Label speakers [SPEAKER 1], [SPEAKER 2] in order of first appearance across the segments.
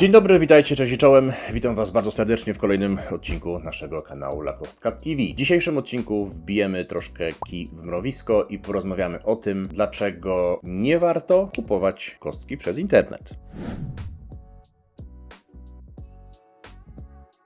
[SPEAKER 1] Dzień dobry, witajcie, cześć i czołem. Witam Was bardzo serdecznie w kolejnym odcinku naszego kanału La Kostka TV. W dzisiejszym odcinku wbijemy troszkę kij w mrowisko i porozmawiamy o tym, dlaczego nie warto kupować kostki przez internet.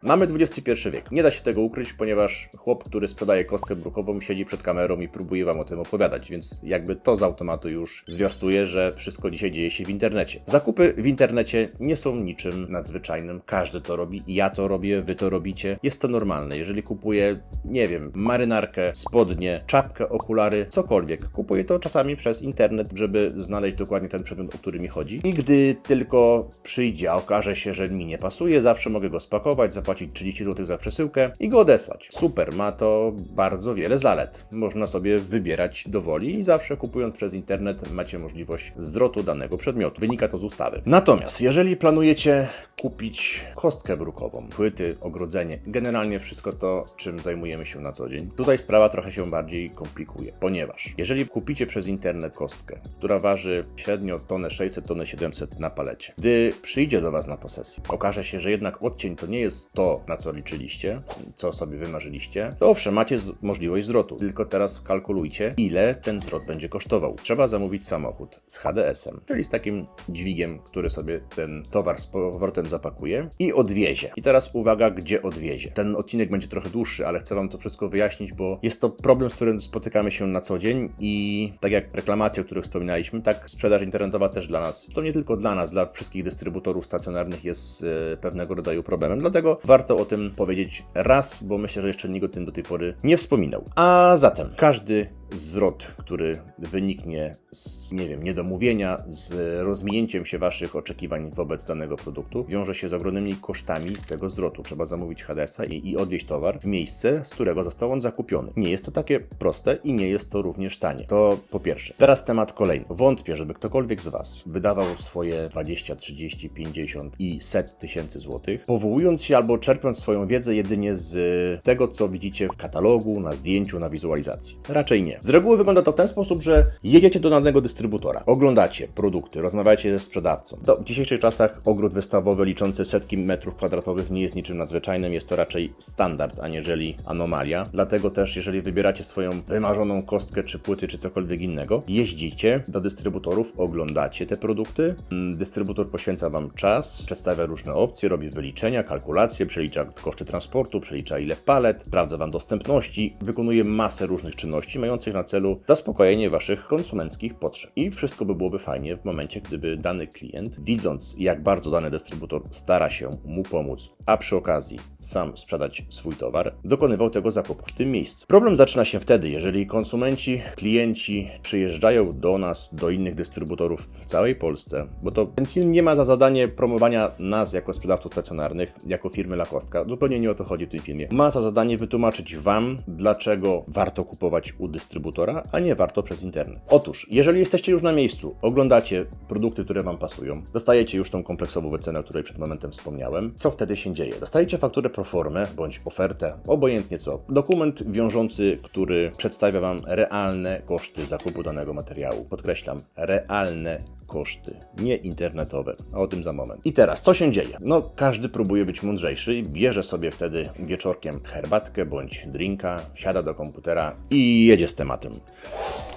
[SPEAKER 1] Mamy XXI wiek. Nie da się tego ukryć, ponieważ chłop, który sprzedaje kostkę brukową, siedzi przed kamerą i próbuje wam o tym opowiadać, więc jakby to z automatu już zwiastuje, że wszystko dzisiaj dzieje się w internecie. Zakupy w internecie nie są niczym nadzwyczajnym. Każdy to robi, ja to robię, wy to robicie. Jest to normalne. Jeżeli kupuję, nie wiem, marynarkę, spodnie, czapkę, okulary, cokolwiek, kupuję to czasami przez internet, żeby znaleźć dokładnie ten przedmiot, o który mi chodzi. I gdy tylko przyjdzie, a okaże się, że mi nie pasuje, zawsze mogę go spakować, zapłacić 30 zł za przesyłkę i go odesłać. Super, ma to bardzo wiele zalet. Można sobie wybierać do woli i zawsze kupując przez internet macie możliwość zwrotu danego przedmiotu. Wynika to z ustawy. Natomiast jeżeli planujecie kupić kostkę brukową, płyty, ogrodzenie, generalnie wszystko to, czym zajmujemy się na co dzień, tutaj sprawa trochę się bardziej komplikuje, ponieważ jeżeli kupicie przez internet kostkę, która waży średnio tonę 600, tonę 700 na palecie, gdy przyjdzie do Was na posesję, okaże się, że jednak odcień to nie jest to, na co liczyliście, co sobie wymarzyliście, to owszem, macie możliwość zwrotu, tylko teraz kalkulujcie, ile ten zwrot będzie kosztował. Trzeba zamówić samochód z HDS-em, czyli z takim dźwigiem, który sobie ten towar z powrotem zapakuje i odwiezie. I teraz uwaga, gdzie odwiezie. Ten odcinek będzie trochę dłuższy, ale chcę Wam to wszystko wyjaśnić, bo jest to problem, z którym spotykamy się na co dzień i tak jak reklamacje, o których wspominaliśmy, tak sprzedaż internetowa też dla nas, to nie tylko dla nas, dla wszystkich dystrybutorów stacjonarnych jest e, pewnego rodzaju problemem. Dlatego warto o tym powiedzieć raz, bo myślę, że jeszcze nikt o tym do tej pory nie wspominał. A zatem każdy zwrot, który wyniknie z, nie wiem, niedomówienia, z rozminięciem się Waszych oczekiwań wobec danego produktu, wiąże się z ogromnymi kosztami tego zwrotu. Trzeba zamówić HDS-a i, i odwieźć towar w miejsce, z którego został on zakupiony. Nie jest to takie proste i nie jest to również tanie. To po pierwsze. Teraz temat kolejny. Wątpię, żeby ktokolwiek z Was wydawał swoje 20, 30, 50 i set tysięcy złotych, powołując się albo czerpiąc swoją wiedzę jedynie z tego, co widzicie w katalogu, na zdjęciu, na wizualizacji. Raczej nie. Z reguły wygląda to w ten sposób, że jedziecie do danego dystrybutora, oglądacie produkty, rozmawiacie ze sprzedawcą. To w dzisiejszych czasach ogród wystawowy liczący setki metrów kwadratowych nie jest niczym nadzwyczajnym, jest to raczej standard, aniżeli anomalia. Dlatego też, jeżeli wybieracie swoją wymarzoną kostkę, czy płyty, czy cokolwiek innego, jeździcie do dystrybutorów, oglądacie te produkty. Mm, Dystrybutor poświęca Wam czas, przedstawia różne opcje, robi wyliczenia, kalkulacje, przelicza koszty transportu, przelicza ile palet, sprawdza Wam dostępności, wykonuje masę różnych czynności mających na celu zaspokojenie Waszych konsumenckich potrzeb. I wszystko by byłoby fajnie w momencie, gdyby dany klient, widząc jak bardzo dany dystrybutor stara się mu pomóc, a przy okazji sam sprzedać swój towar, dokonywał tego zakupu w tym miejscu. Problem zaczyna się wtedy, jeżeli konsumenci, klienci przyjeżdżają do nas, do innych dystrybutorów w całej Polsce, bo to ten film nie ma za zadanie promowania nas jako sprzedawców stacjonarnych, jako firmy Lakostka. Zupełnie nie o to chodzi w tym filmie. Ma za zadanie wytłumaczyć Wam, dlaczego warto kupować u dystrybutora, a nie warto przez internet. Otóż, jeżeli jesteście już na miejscu, oglądacie produkty, które Wam pasują, dostajecie już tą kompleksową wycenę, o której przed momentem wspomniałem, co wtedy się dzieje? Dostajecie fakturę pro formę, bądź ofertę, obojętnie co. Dokument wiążący, który przedstawia Wam realne koszty zakupu danego materiału. Podkreślam, realne koszty, nie internetowe. O tym za moment. I teraz, co się dzieje? No, każdy próbuje być mądrzejszy i bierze sobie wtedy wieczorkiem herbatkę bądź drinka, siada do komputera i jedzie z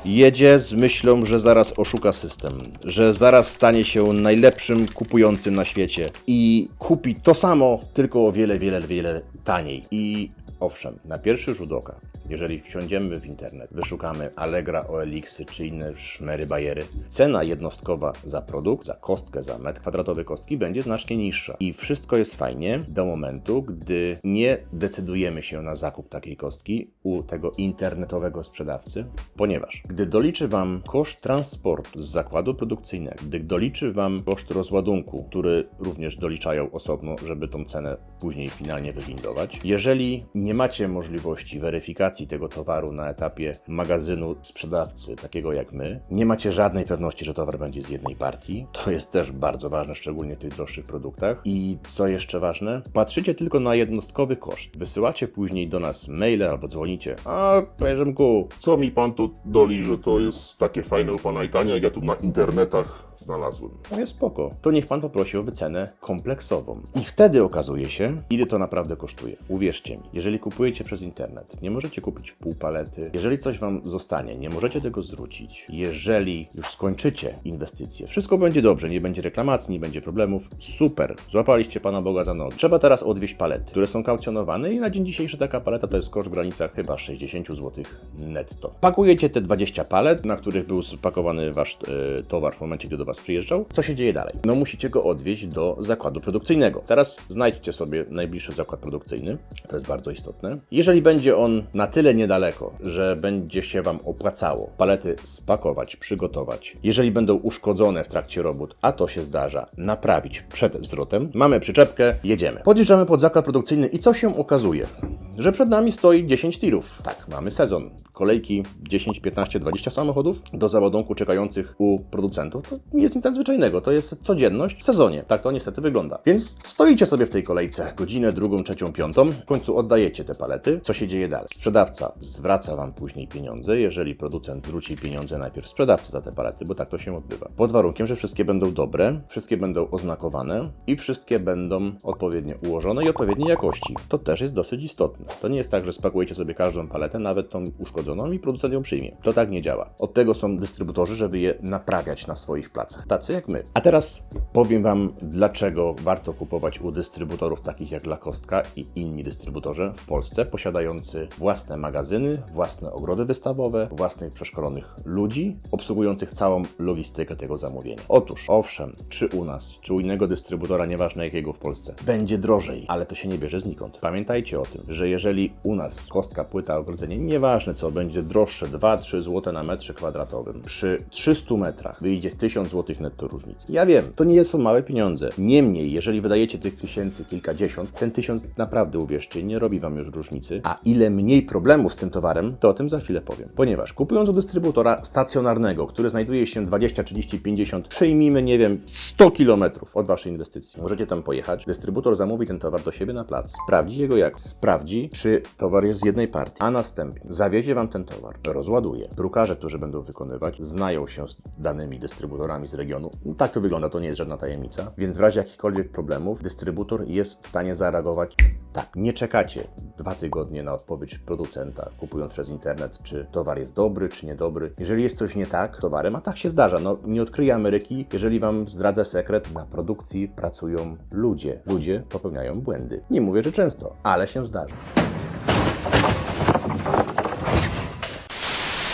[SPEAKER 1] Jedzie z myślą, że zaraz oszuka system, że zaraz stanie się najlepszym kupującym na świecie i kupi to samo, tylko o wiele, wiele, wiele taniej. I owszem, na pierwszy rzut oka, jeżeli wsiądziemy w internet, wyszukamy Allegra, OLX czy inne szmery, bajery, cena jednostkowa za produkt, za kostkę, za metr kwadratowy kostki będzie znacznie niższa. I wszystko jest fajnie do momentu, gdy nie decydujemy się na zakup takiej kostki u tego internetowego sprzedawcy, ponieważ gdy doliczy Wam koszt transportu z zakładu produkcyjnego, gdy doliczy Wam koszt rozładunku, który również doliczają osobno, żeby tą cenę później finalnie wywindować, jeżeli nie macie możliwości weryfikacji tego towaru na etapie magazynu sprzedawcy, takiego jak my, nie macie żadnej pewności, że towar będzie z jednej partii. To jest też bardzo ważne, szczególnie w tych droższych produktach. I co jeszcze ważne, patrzycie tylko na jednostkowy koszt. Wysyłacie później do nas maile albo dzwonicie. A, panie Rzymku,
[SPEAKER 2] Co mi pan tu doli, że to jest takie fajne u pana i tanie, jak ja tu na internetach znalazłem.
[SPEAKER 1] No jest spoko. To niech pan poprosi o wycenę kompleksową. I wtedy okazuje się, ile to naprawdę kosztuje. Uwierzcie mi, jeżeli kupujecie przez internet, nie możecie kupić pół palety. Jeżeli coś wam zostanie, nie możecie tego zwrócić. Jeżeli już skończycie inwestycje, wszystko będzie dobrze, nie będzie reklamacji, nie będzie problemów. Super. Złapaliście pana Boga za nogi. Trzeba teraz odwieźć palety, które są kaucjonowane i na dzień dzisiejszy taka paleta to jest koszt w granicach chyba 60 zł netto. Pakujecie te 20 palet, na których był spakowany wasz e, towar w momencie, gdy do was przyjeżdżał. Co się dzieje dalej? No musicie go odwieźć do zakładu produkcyjnego. Teraz znajdźcie sobie najbliższy zakład produkcyjny. To jest bardzo istotne. Jeżeli będzie on na tyle niedaleko, że będzie się wam opłacało palety spakować, przygotować. Jeżeli będą uszkodzone w trakcie robót, a to się zdarza, naprawić przed wzrotem. Mamy przyczepkę, jedziemy. Podjeżdżamy pod zakład produkcyjny i co się okazuje? Że przed nami stoi 10 tirów. Tak, mamy sezon. Kolejki 10, 15, 20 samochodów do załadunku czekających u producentów. To nie jest nic nadzwyczajnego, to jest codzienność w sezonie. Tak to niestety wygląda. Więc stoicie sobie w tej kolejce godzinę, drugą, trzecią, piątą. W końcu oddajecie te palety. Co się dzieje dalej? Sprzedawca zwraca wam później pieniądze, jeżeli producent zwróci pieniądze najpierw sprzedawcy za te palety, bo tak to się odbywa. Pod warunkiem, że wszystkie będą dobre, wszystkie będą oznakowane i wszystkie będą odpowiednio ułożone i odpowiedniej jakości. To też jest dosyć istotne. To nie jest tak, że spakujecie sobie każdą paletę, nawet tą uszkodzoną i producent ją przyjmie. To tak nie działa. Od tego są dystrybutorzy, żeby je naprawiać na swoich placach. Tacy jak my. A teraz powiem Wam, dlaczego warto kupować u dystrybutorów takich jak Lakostka i inni dystrybutorzy w Polsce, posiadający własne magazyny, własne ogrody wystawowe, własnych przeszkolonych ludzi, obsługujących całą logistykę tego zamówienia. Otóż, owszem, czy u nas, czy u innego dystrybutora, nieważne jakiego w Polsce, będzie drożej, ale to się nie bierze znikąd. Pamiętajcie o tym, że jeżeli u nas kostka, płyta, ogrodzenie, nieważne co, będzie droższe 2-3 zł na metrze kwadratowym, przy 300 metrach wyjdzie 1000 zł netto różnic. Ja wiem, to nie są małe pieniądze. Niemniej, jeżeli wydajecie tych tysięcy kilkadziesiąt, ten tysiąc naprawdę, uwierzcie, nie robi Wam już różnicy. A ile mniej problemów z tym towarem, to o tym za chwilę powiem. Ponieważ kupując u dystrybutora stacjonarnego, który znajduje się 20, 30, 50, przyjmijmy, nie wiem, 100 km od Waszej inwestycji. Możecie tam pojechać, dystrybutor zamówi ten towar do siebie na plac, sprawdzi jego jak, sprawdzi, czy towar jest z jednej partii, a następnie zawiezie Wam ten towar, rozładuje. Drukarze, którzy będą wykonywać, znają się z danymi dystrybutorami z regionu. No, tak to wygląda, to nie jest żadna tajemnica. Więc w razie jakichkolwiek problemów, dystrybutor jest w stanie zareagować tak. Nie czekacie dwa tygodnie na odpowiedź producenta, kupując przez internet, czy towar jest dobry, czy niedobry. Jeżeli jest coś nie tak towarem, a tak się zdarza, no nie odkryję Ameryki, jeżeli Wam zdradzę sekret, na produkcji pracują ludzie. Ludzie popełniają błędy. Nie mówię, że często, ale się zdarza.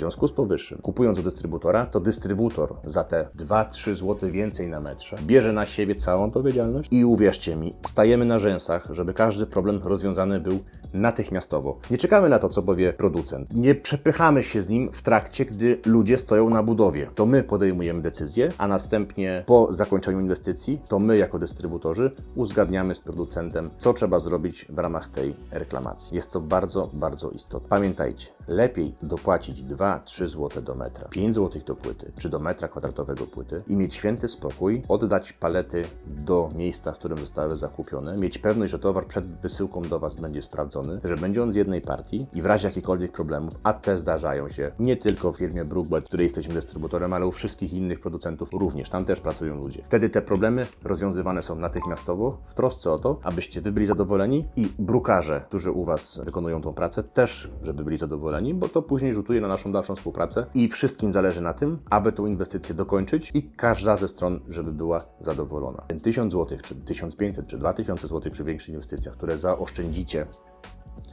[SPEAKER 1] Związku z powyższym, kupując od dystrybutora, to dystrybutor za te 2-3 zł więcej na metrze bierze na siebie całą odpowiedzialność i uwierzcie mi, stajemy na rzęsach, żeby każdy problem rozwiązany był natychmiastowo. Nie czekamy na to, co powie producent. Nie przepychamy się z nim w trakcie, gdy ludzie stoją na budowie. To my podejmujemy decyzję, a następnie po zakończeniu inwestycji, to my jako dystrybutorzy uzgadniamy z producentem, co trzeba zrobić w ramach tej reklamacji. Jest to bardzo, bardzo istotne. Pamiętajcie, lepiej dopłacić 2-3 zł do metra, 5 zł do płyty, czy do metra kwadratowego płyty i mieć święty spokój, oddać palety do miejsca, w którym zostały zakupione, mieć pewność, że towar przed wysyłką do Was będzie sprawdzony, że będzie on z jednej partii i w razie jakichkolwiek problemów, a te zdarzają się nie tylko w firmie Brookbet, której jesteśmy dystrybutorem, ale u wszystkich innych producentów również, tam też pracują ludzie. Wtedy te problemy rozwiązywane są natychmiastowo w trosce o to, abyście wy byli zadowoleni i brukarze, którzy u Was wykonują tą pracę, też, żeby byli zadowoleni, bo to później rzutuje na naszą dalszą współpracę i wszystkim zależy na tym, aby tą inwestycję dokończyć i każda ze stron, żeby była zadowolona. Ten 1000 zł, czy 1500, czy 2000 zł przy większych inwestycjach, które zaoszczędzicie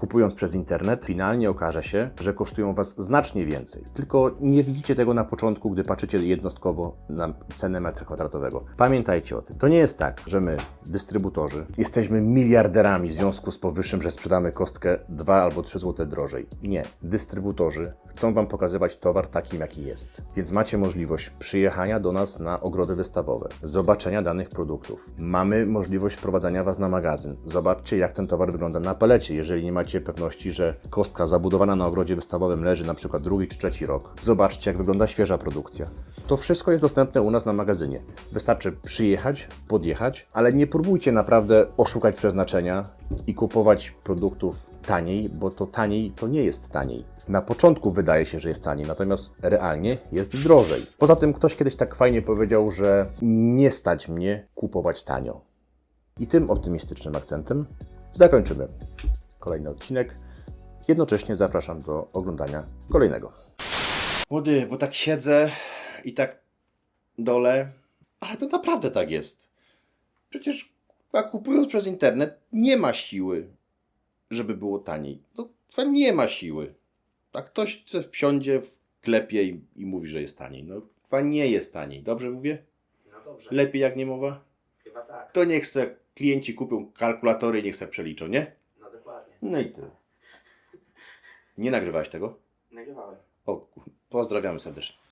[SPEAKER 1] kupując przez internet, finalnie okaże się, że kosztują Was znacznie więcej. Tylko nie widzicie tego na początku, gdy patrzycie jednostkowo na cenę metra kwadratowego. Pamiętajcie o tym. To nie jest tak, że my, dystrybutorzy, jesteśmy miliarderami w związku z powyższym, że sprzedamy kostkę 2 albo 3 zł drożej. Nie. Dystrybutorzy chcą Wam pokazywać towar takim, jaki jest. Więc macie możliwość przyjechania do nas na ogrody wystawowe, zobaczenia danych produktów. Mamy możliwość wprowadzania Was na magazyn. Zobaczcie, jak ten towar wygląda na palecie, jeżeli nie macie macie pewności, że kostka zabudowana na ogrodzie wystawowym leży na przykład drugi czy trzeci rok. Zobaczcie, jak wygląda świeża produkcja. To wszystko jest dostępne u nas na magazynie. Wystarczy przyjechać, podjechać, ale nie próbujcie naprawdę oszukać przeznaczenia i kupować produktów taniej, bo to taniej to nie jest taniej. Na początku wydaje się, że jest taniej, natomiast realnie jest drożej. Poza tym ktoś kiedyś tak fajnie powiedział, że nie stać mnie kupować tanio. I tym optymistycznym akcentem zakończymy kolejny odcinek. Jednocześnie zapraszam do oglądania kolejnego. Młody, bo tak siedzę i tak dole, ale to naprawdę tak jest. Przecież kurwa, kupując przez internet nie ma siły, żeby było taniej. To nie ma siły. A ktoś chce wsiądzie, klepie i, i mówi, że jest taniej. No kurwa, nie jest taniej. Dobrze mówię?
[SPEAKER 3] No dobrze,
[SPEAKER 1] Lepiej jak nie mowa?
[SPEAKER 3] chyba tak.
[SPEAKER 1] To niech se klienci kupią kalkulatory i niech se przeliczą, nie? No i tyle. Nie nagrywałeś tego?
[SPEAKER 3] Nagrywałem.
[SPEAKER 1] O, pozdrawiamy serdecznie.